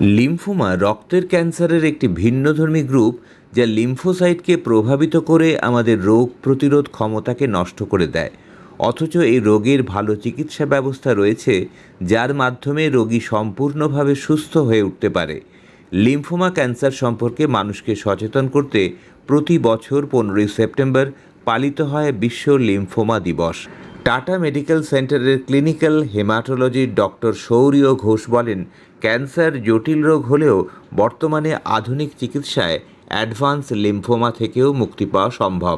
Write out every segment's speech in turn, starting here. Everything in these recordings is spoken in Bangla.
লিম্ফোমা রক্তের ক্যান্সারের একটি ভিন্নধর্মী গ্রুপ যা লিম্ফোসাইটকে প্রভাবিত করে আমাদের রোগ প্রতিরোধ ক্ষমতাকে নষ্ট করে দেয়। অথচ এই রোগের ভালো চিকিৎসা ব্যবস্থা রয়েছে, যার মাধ্যমে রোগী সম্পূর্ণভাবে সুস্থ হয়ে উঠতে পারে। লিম্ফোমা ক্যান্সার সম্পর্কে মানুষকে সচেতন করতে প্রতি বছর পনেরোই সেপ্টেম্বর পালিত হয় বিশ্ব লিম্ফোমা দিবস। টাটা মেডিকেল সেন্টারের ক্লিনিক্যাল হেমাটোলজির ডক্টর সৌরীয় ঘোষ বলেন ক্যান্সার, জটিল রোগ হলেও বর্তমানে আধুনিক চিকিৎসায় অ্যাডভান্স লিম্ফোমা থেকেও মুক্তি পাওয়া সম্ভব।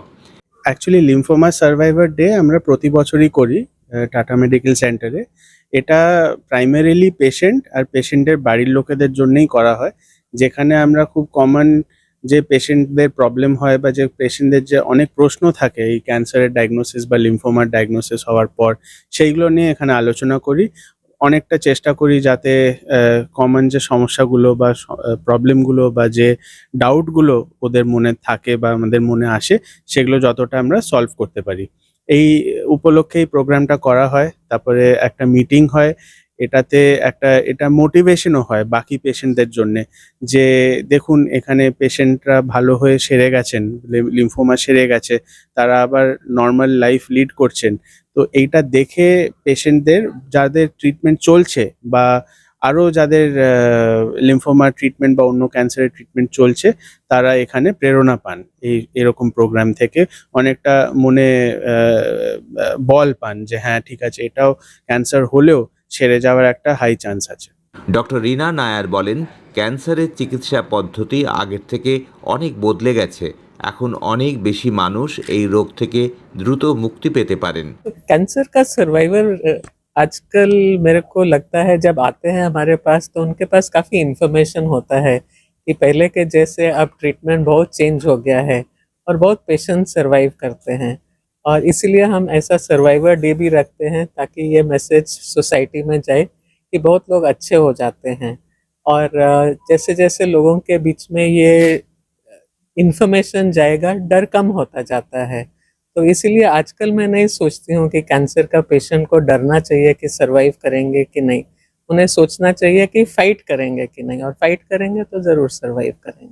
অ্যাকচুয়ালি লিম্ফোমা সার্ভাইভার ডে আমরা প্রতি বছরই করি টাটা মেডিকেল সেন্টারে এটা প্রাইমারিলি পেশেন্ট আর পেশেন্টের বাড়ির লোকেদের জন্যই করা হয়, যেখানে আমরা খুব কমন যে পেশেন্টদের প্রবলেম হয় বা যে পেশেন্টদের যে অনেক প্রশ্ন থাকে, এই ক্যান্সারের ডায়াগনোসিস বা লিম্ফোমার ডায়াগনোসিস হওয়ার পর, সেইগুলো নিয়ে এখানে আলোচনা করি। অনেকটা চেষ্টা করি যাতে কমন যে সমস্যাগুলো বা প্রবলেমগুলো বা যে ডাউটগুলো ওদের মনে থাকে বা আমাদের মনে আসে, সেগুলো যতটা আমরা সলভ করতে পারি। এই উপলক্ষে এই প্রোগ্রামটা করা হয়, তারপরে একটা মিটিং হয়, এটাতে একটা, এটা মোটিভেশনও হয় বাকি পেশেন্টদের জন্যে যে দেখুন, এখানে পেশেন্টরা ভালো হয়ে সেরে গেছেন লিম্ফোমা সেরে গেছে, তারা আবার নর্মাল লাইফ লিড করছেন তো এইটা দেখে পেশেন্টদের, যাদের ট্রিটমেন্ট চলছে বা আরও যাদের লিম্ফোমা ট্রিটমেন্ট বা অন্য ক্যান্সারের ট্রিটমেন্ট চলছে, তারা এখানে প্রেরণা পান এই, এরকম প্রোগ্রাম থেকে। অনেকটা মনে বল পান যে হ্যাঁ ঠিক আছে, এটাও ক্যান্সার হলেও সেরে যাওয়ার একটা হাই চান্স আছে। ডক্টর রিনা নায়ার বলেন ক্যান্সারের চিকিৎসা পদ্ধতি আগের থেকে অনেক বদলে গেছে। এখন অনেক বেশি মানুষ এই রোগ থেকে দ্রুত মুক্তি পেতে পারেন कैंसर का सर्वाइवर आजकल मेरे को लगता है जब आते हैं हमारे पास तो उनके पास काफ़ी इन्फॉर्मेशन होता है कि पहले के जैसे अब ट्रीटमेंट बहुत चेंज हो गया है और बहुत पेशेंट सर्वाइव करते हैं और इसीलिए हम ऐसा सर्वाइवर डे भी रखते हैं ताकि ये मैसेज सोसाइटी में जाए कि बहुत लोग अच्छे हो जाते हैं और अ, जैसे जैसे लोगों के बीच में ये इन्फॉर्मेशन जाएगा डर कम होता जाता है तो इसीलिए आजकल मैं नहीं सोचती हूँ कि कैंसर का पेशेंट को डरना चाहिए कि सरवाइव करेंगे कि नहीं उन्हें सोचना चाहिए कि फाइट करेंगे कि नहीं और फाइट करेंगे तो ज़रूर सरवाइव करेंगे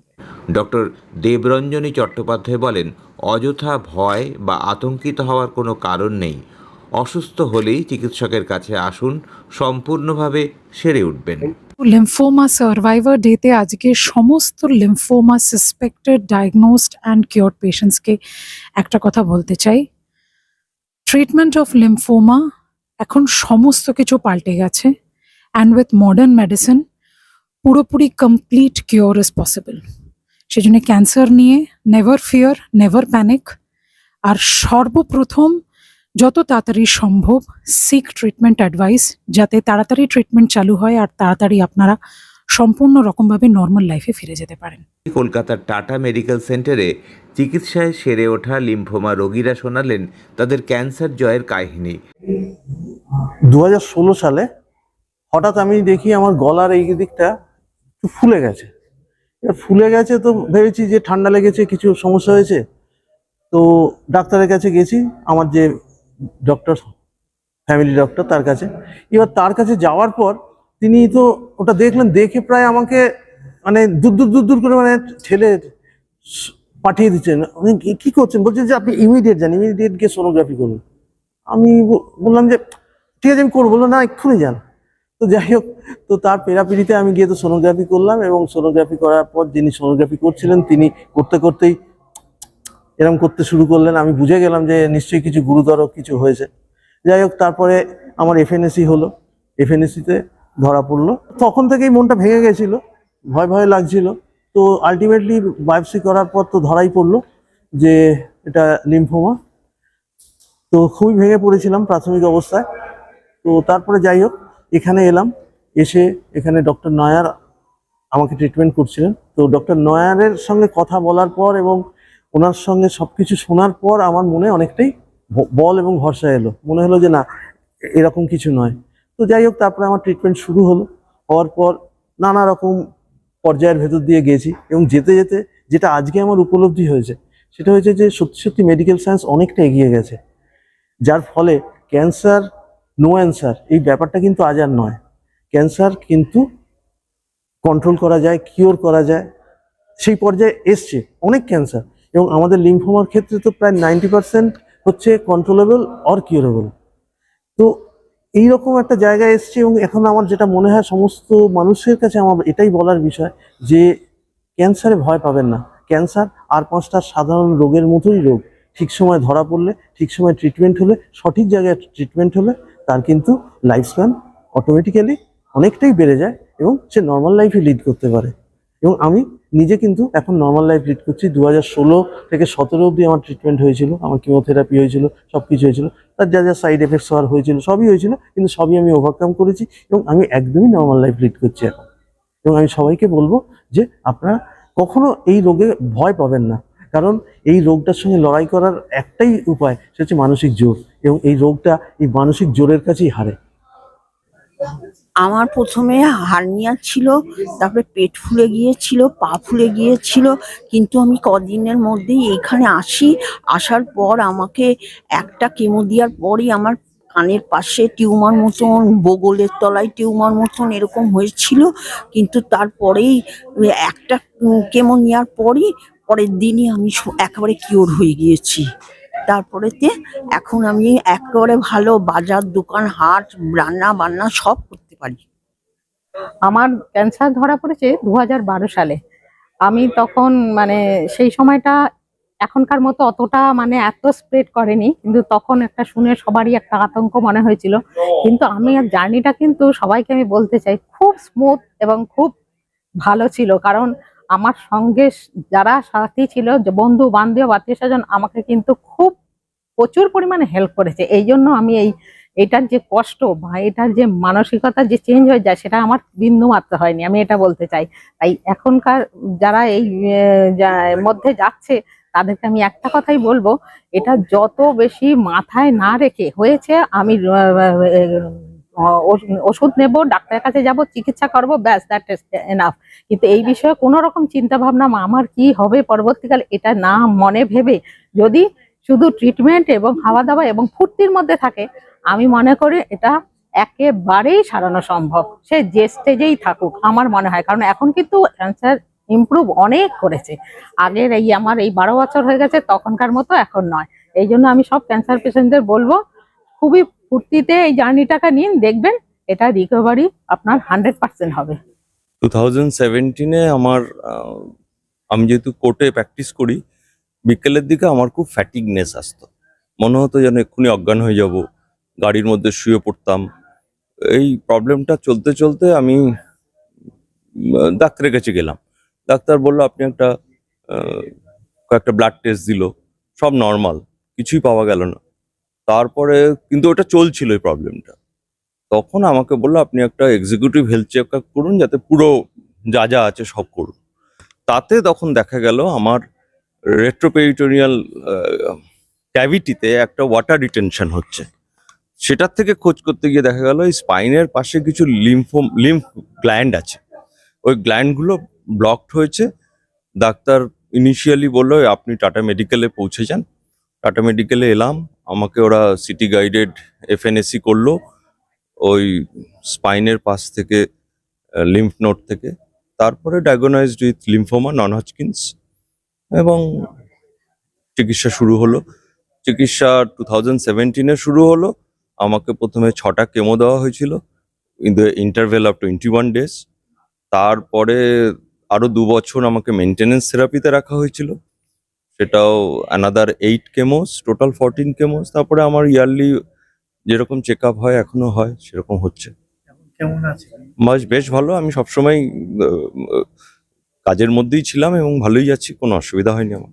ডক্টর দেবরঞ্জনী চট্টোপাধ্যায় বলেন অযথা ভয় বা আতঙ্কিত হওয়ার কোনো কারণ নেই অসুস্থ হলেই চিকিৎসকের কাছে আসুন সম্পূর্ণভাবে সেরে উঠবেন লিম্ফোমা সার্ভাইভার ডেতে আজকে সমস্ত lymphoma suspected diagnosed and cure পেশেন্টসকে একটা কথা বলতে চাই। ট্রিটমেন্ট অফ লিম্ফোমা এখন সমস্ত কিছু পাল্টে গেছে অ্যান্ড উইথ মডার্ন মেডিসিন পুরোপুরি কমপ্লিট কিওর ইজ পসিবল সেজন্য ক্যান্সার নিয়ে নেভার ফিয়ার নেভার প্যানিক আর সর্বপ্রথম যত তাড়াতাড়ি সম্ভব সিক ট্রিটমেন্ট অ্যাডভাইস যাতে তাড়াতাড়ি ট্রিটমেন্ট চালু হয় আর তাড়াতাড়ি আপনারা সম্পূর্ণ রকমভাবে নর্মাল লাইফে ফিরে যেতে পারেন। কলকাতার টাটা মেডিকেল সেন্টারে চিকিৎসায় সেরে ওঠা লিম্ফোমা রোগীরা শোনালেন তাদের ক্যান্সার জয়ের কাহিনী। দু ষোলো সালে হঠাৎ আমি দেখি আমার গলার এই দিকটা একটু ফুলে গেছে। ফুলে গেছে তো ভেবেছি যে ঠান্ডা লেগেছে কিছু সমস্যা হয়েছে। তো ডাক্তারের কাছে গেছি আমার যে ডক্টর ফ্যামিলি ডক্টর তার কাছে। এবার তার কাছে যাওয়ার পর তিনি তো ওটা দেখলেন, দেখে প্রায় আমাকে মানে দূর দূর দূর দূর করে মানে ঠেলে পাঠিয়ে দিচ্ছেন উনি কি- করছেন? বলছেন যে আপনি ইমিডিয়েট যান ইমিডিয়েট গিয়ে সোনোগ্রাফি করুন। আমি বললাম যে, ঠিক আছে, আমি করব। বলল, না, এক্ষুনি যান। তো যাই হোক, তো তার পেরাপিরিতে আমি গিয়ে তো সোনোগ্রাফি করলাম এবং সোনোগ্রাফি করার পর যিনি সোনোগ্রাফি করছিলেন, তিনি করতে, করতেই এরকম করতে শুরু করলেন। আমি বুঝে গেলাম যে নিশ্চয়ই কিছু গুরুতর কিছু হয়েছে। যাই হোক, তারপরে আমার এফএনএসি হলো। এফএনএসিতে ধরা পড়ল। তখন থেকেই মনটা ভেঙে গেছিল। ভয় ভয় লাগছিল। তো আলটিমেটলি বায়োপসি করার পর তো ধরাই পড়ল যে এটা লিম্ফোমা তো খুবই ভেঙে পড়েছিলাম প্রাথমিক অবস্থায়। তো তারপরে যাই হোক, এখানে এলাম। এসে এখানে ডক্টর নয়ার আমাকে ট্রিটমেন্ট করছিলেন। তো ডক্টর নয়ারের সঙ্গে কথা বলার পর এবং ওনার সঙ্গে সব কিছু শোনার পর আমার মনে অনেকটাই বল এবং ভরসা এলো। মনে হলো যে না, এরকম কিছু নয়। তো যাই হোক, তারপরে আমার ট্রিটমেন্ট শুরু হলো। হওয়ার পর নানা রকম পর্যায়ের ভেতর দিয়ে গেছি এবং যেতে যেতে যেটা আজকে আমার উপলব্ধি হয়েছে, সেটা হয়েছে যে সত্যি সত্যি মেডিকেল সায়েন্স অনেকটা এগিয়ে গেছে। যার ফলে ক্যান্সার নো অ্যান্সার এই ব্যাপারটা কিন্তু আজ আর নয়। ক্যান্সার কিন্তু কন্ট্রোল করা যায় কিওর করা যায়। সেই পর্যায়ে এসছে অনেক ক্যান্সার এবং আমাদের লিম্ফোমার ক্ষেত্রে তো প্রায় নাইনটি পার্সেন্ট হচ্ছে কন্ট্রোলেবল অর কিউরেবল তো এইরকম একটা জায়গায় এসছে এবং এখন আমার যেটা মনে হয় সমস্ত মানুষের কাছে আমার এটাই বলার বিষয় যে ক্যান্সারে ভয় পাবেন না। ক্যান্সার আর পাঁচটা সাধারণ রোগের মতোই রোগ। ঠিক সময় ধরা পড়লে, ঠিক সময় ট্রিটমেন্ট হলে, সঠিক জায়গায় ট্রিটমেন্ট হলে তার কিন্তু লাইফ স্প্যান অটোমেটিক্যালি অনেকটাই বেড়ে যায় এবং সে নর্মাল লাইফে লিড করতে পারে। এবং আমি নিজে কিন্তু এখন নর্মাল লাইফ লিড করছি। দু হাজার ষোলো থেকে সতেরো অবধি আমার ট্রিটমেন্ট হয়েছিল, আমার কিমোথেরাপি হয়েছিল সব কিছু হয়েছিল। তার যা যা সাইড এফেক্টস হওয়ার হয়েছিল, সবই হয়েছিল, কিন্তু সবই আমি ওভারকাম করেছি এবং আমি একদমই নর্মাল লাইফ লিড করছি এখন। এবং আমি সবাইকে বলব যে আপনারা কখনো এই রোগে ভয় পাবেন না। কারণ এই রোগটার সঙ্গে লড়াই করার একটাই উপায় সেটা হচ্ছে মানসিক জোর এবং এই রোগটা এই মানসিক জোরের কাছেই হারে। আমার প্রথমে হার্নিয়া ছিল, তারপরে পেট ফুলে গিয়েছিল, পা ফুলে গিয়েছিল, কিন্তু আমি কদিনের মধ্যেই এখানে আসি। আসার পর আমাকে একটা কেমো দেওয়ার পরই আমার কানের পাশে টিউমার মতন, বগলের তলায় টিউমার মতন এরকম হয়েছিল। কিন্তু তারপরেই একটা কেমো নেওয়ার পরই পরের দিনই আমি একেবারে কিওর হয়ে গিয়েছি। তারপরেতে এখন আমি একেবারে ভালো, বাজার, দোকান, হাট রান্না বান্না সব পারি। আমার ক্যান্সার ধরা পড়েছে দু সালে। আমি তখন মানে সেই সময়টা এখনকার মতো অতটা মানে এত স্প্রেড করেনি, কিন্তু তখন একটা শুনে সবারই একটা আতঙ্ক মনে হয়েছিল। কিন্তু আমি আর জার্নিটা কিন্তু সবাইকে আমি বলতে চাই, খুব স্মুথ এবং খুব ভালো ছিল। কারণ আমার সঙ্গে যারা সাথী ছিল বন্ধু, বান্ধব আত্মীয় স্বজন আমাকে কিন্তু খুব প্রচুর পরিমাণে হেল্প করেছে। এই জন্য আমি এই এটার যে কষ্ট বা এটার যে মানসিকতা যে চেঞ্জ হয়ে যায়, সেটা আমার বিন্দু মাত্র হয়নি, আমি এটা বলতে চাই। তাই এখনকার যারা এই মধ্যে যাচ্ছে, তাদেরকে আমি একটা কথাই বলব, এটা যত বেশি মাথায় না রেখে হয়েছে, আমি ওষুধ নেব, ডাক্তারের কাছে যাব, চিকিৎসা করব, ব্যাস দ্যাট ইজ এনাফ কিন্তু এই বিষয়ে কোনো রকম চিন্তা ভাবনা আমার কি হবে পরবর্তীকালে, এটা না মনে ভেবে যদি শুধু ট্রিটমেন্ট এবং খাওয়া দাওয়া এবং ফুর্তির মধ্যে থাকে আমি মনে করি এটা একেবারেই সারানো সম্ভব। সে যে স্টেজেই থাকুক, আমার মনে হয়। কারণ এখন কিন্তু ক্যান্সার ইমপ্রুভ অনেক করেছে। আগের এই আমার এই বারো বছর হয়ে গেছে, তখনকার মতো এখন নয়। এই জন্য আমি সব ক্যান্সার পেশেন্টদের বলব, খুবই ফুর্তিতে এই জার্নিটাকে নিন, দেখবেন এটা রিকভারি আপনার হান্ড্রেড পার্সেন্ট হবে। টু থাউজেন্ড সেভেন্টিনে আমার আমি যেহেতু কোর্টে প্র্যাকটিস করি, বিকেলের দিকে আমার খুব ফ্যাটিকনেস আসতো। মনে হতো যেন এক্ষুনি অজ্ঞান হয়ে যাব। গাড়ির মধ্যে শুয়ে পড়তাম। এই প্রবলেমটা চলতে চলতে আমি ডাক্তারের কাছে গেলাম। ডাক্তার বলল, আপনি একটা কয়েকটা ব্লাড টেস্ট দিল, সব নর্মাল কিছুই পাওয়া গেল না। তারপরে কিন্তু ওটা চলছিল এই প্রবলেমটা তখন আমাকে বলল, আপনি একটা এক্সিকিউটিভ হেলথ চেক আপ করুন, যাতে পুরো যা যা আছে সব করুন। তাতে তখন দেখা গেল, আমার রেট্রোপেরিটোরিয়াল ক্যাভিটিতে একটা ওয়াটার রিটেনশন হচ্ছে। সেটার থেকে খোঁজ করতে গিয়ে দেখা গেল স্পাইনের পাশে কিছু লিম্ফো লিম্ফ গ্ল্যান্ড আছে। ওই গ্ল্যান্ডগুলো ব্লকড হয়েছে। ডাক্তার ইনিশিয়ালি বলল আপনি টাটা মেডিকেলে পৌঁছে যান। টাটা মেডিকেলে এলাম। আমাকে ওরা সিটি গাইডেড এফএনএসি করল, ওই স্পাইনের পাশ থেকে লিম্ফ নোট থেকে। তারপরে ডায়াগনাইজড উইথ লিম্ফোমা নন হচকিন্স এবং চিকিৎসা শুরু হলো। চিকিৎসা টু থাউজেন্ড সেভেন্টিনে শুরু হলো। আমাকে প্রথমে ছটা কেমো দেওয়া হয়েছিল in the interval of twenty one days তারপরে আরও দু বছর আমাকে মেনটেনেন্স থেরাপিতে রাখা হয়েছিল। সেটাও another eight chemos total fourteen chemos তারপরে আমার ইয়ারলি যেরকম চেক আপ হয় এখনও হয় সেরকম হচ্ছে। কেমন আছে? বেশ বেশ ভালো। আমি সবসময় কাজের মধ্যেই ছিলাম এবং ভালোই যাচ্ছি কোনো অসুবিধা হয়নি আমার।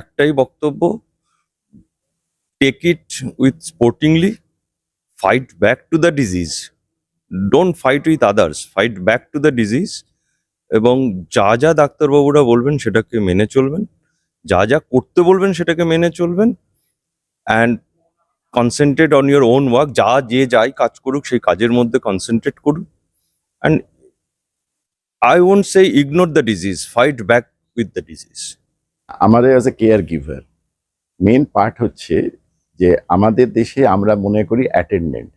একটাই বক্তব্য take it with sportingly fight back to the disease don't fight with others fight back to the disease এবং যা যা ডাক্তারবাবুরা বলবেন সেটাকে মেনে চলবেন, যা যা করতে বলবেন সেটাকে মেনে চলবেন and concentrate on your own work যা যে যাই কাজ করুক সেই কাজের মধ্যে কনসেন্ট্রেট করুন and I won't say ignore the disease fight back with the disease আমাদের as a caregiver main part হচ্ছে যে আমাদের দেশে আমরা মনে করি অ্যাটেন্ডেন্ট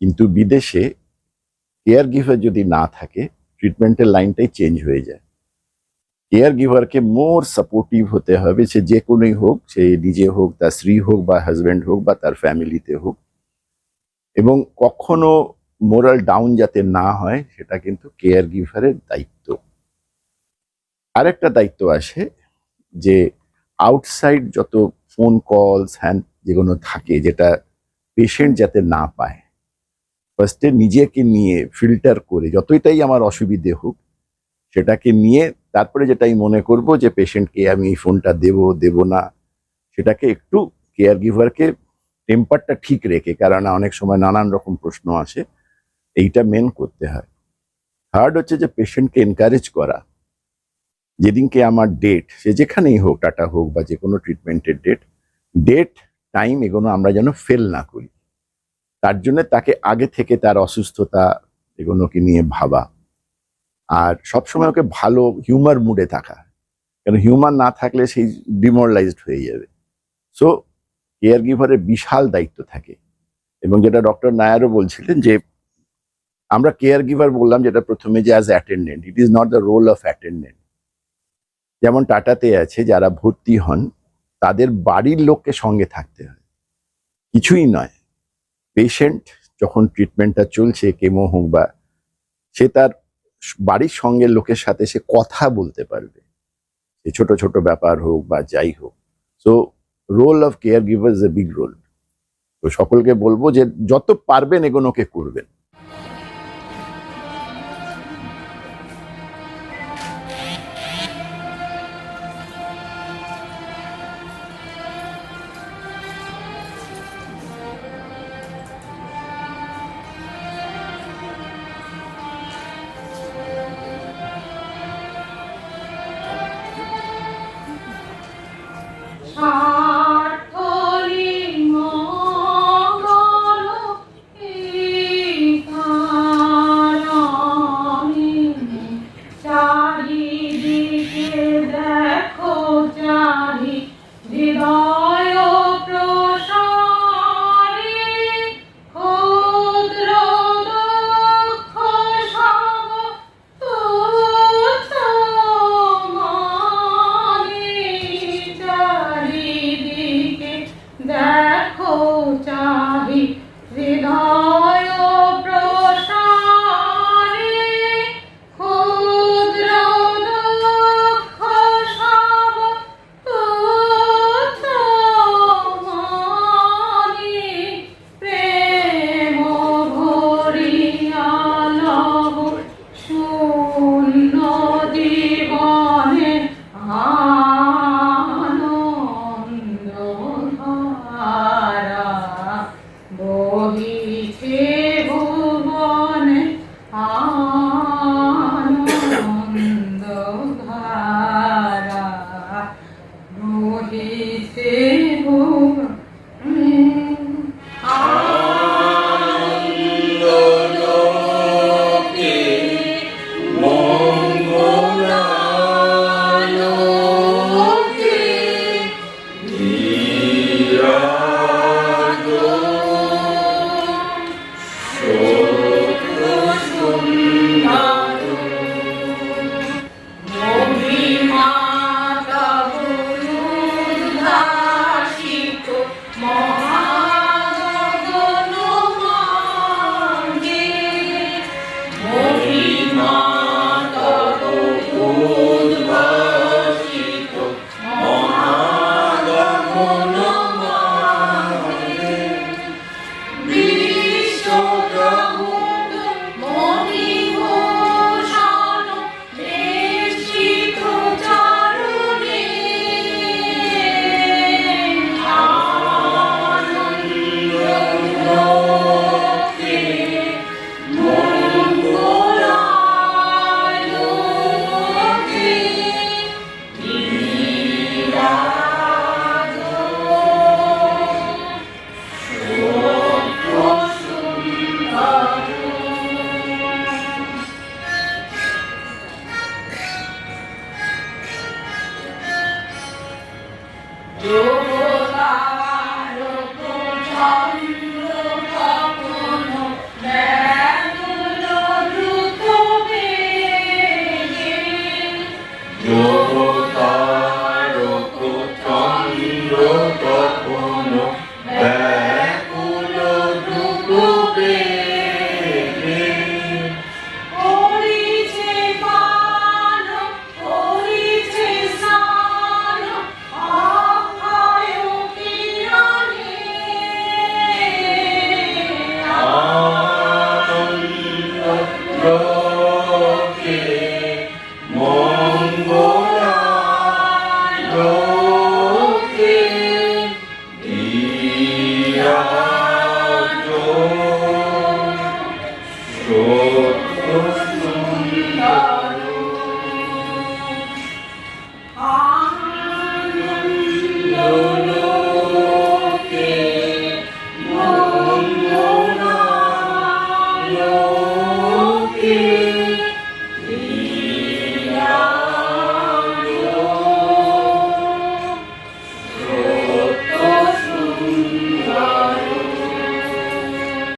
কিন্তু বিদেশে কেয়ার গিভার যদি না থাকে ট্রিটমেন্টের লাইনটাই চেঞ্জ হয়ে যায়। কেয়ার গিভারকে মোর সাপোর্টিভ হতে হবে, সে যে কোনোই হোক, সে নিজে হোক, তার স্ত্রী হোক বা হাজব্যান্ড হোক বা তার ফ্যামিলিতে হোক। এবং কখনো মোরাল ডাউন যাতে না হয়, সেটা কিন্তু কেয়ার গিভারের দায়িত্ব। আরেকটা দায়িত্ব আসে যে আউটসাইড যত ফোন কলস হ্যান যেগুলো থাকে, যেটা পেশেন্ট যাতে না পায়। ফার্স্টে নিজেকে নিয়ে ফিল্টার করে যতটাই আমার অসুবিধে হোক, সেটাকে নিয়ে তারপরে যেটা আমি মনে করব যে পেশেন্টকে আমি এই ফোনটা দেব দেব না। সেটাকে একটু কেয়ার গিভারকে টেম্পারটা ঠিক রেখে কারণ অনেক সময় নানান রকম প্রশ্ন আসে, এইটা মেন করতে হয়। থার্ড হচ্ছে যে পেশেন্টকে এনকারেজ করা। যেদিনকে আমার ডেট সে যেখানেই হোক, টাটা হোক বা যে কোনো ট্রিটমেন্টের ডেট ডেট টাইম এগুলো আমরা যেন ফেল না করি। তার জন্য তাকে আগে থেকে তার অসুস্থতা এগুলোকে নিয়ে ভাবা। আর সবসময় ওকে ভালো হিউমার মুডে থাকা। কেন হিউমার না থাকলে সেই ডিমোরালাইজড হয়ে যাবে। সো কেয়ার গিভারের বিশাল দায়িত্ব থাকে। এবং যেটা ডক্টর নায়ারও বলছিলেন যে, আমরা কেয়ার গিভার বললাম যেটা প্রথমে যে as attendant it is not the role of attendant যেমন টাটাতে আছে, যারা ভর্তি হন তাদের বাড়ির লোককে সঙ্গে থাকতে হয়। কিছুই নয়। পেশেন্ট যখন ট্রিটমেন্টটা চলছে কেমো হোক বা সে তার বাড়ির সঙ্গে লোকের সাথে সে কথা বলতে পারবে। সে ছোট ছোট ব্যাপার হোক বা যাই হোক। So role of caregiver is a big role তো সকলকে বলব যে যত পারবেন এগুলোকে করবেন।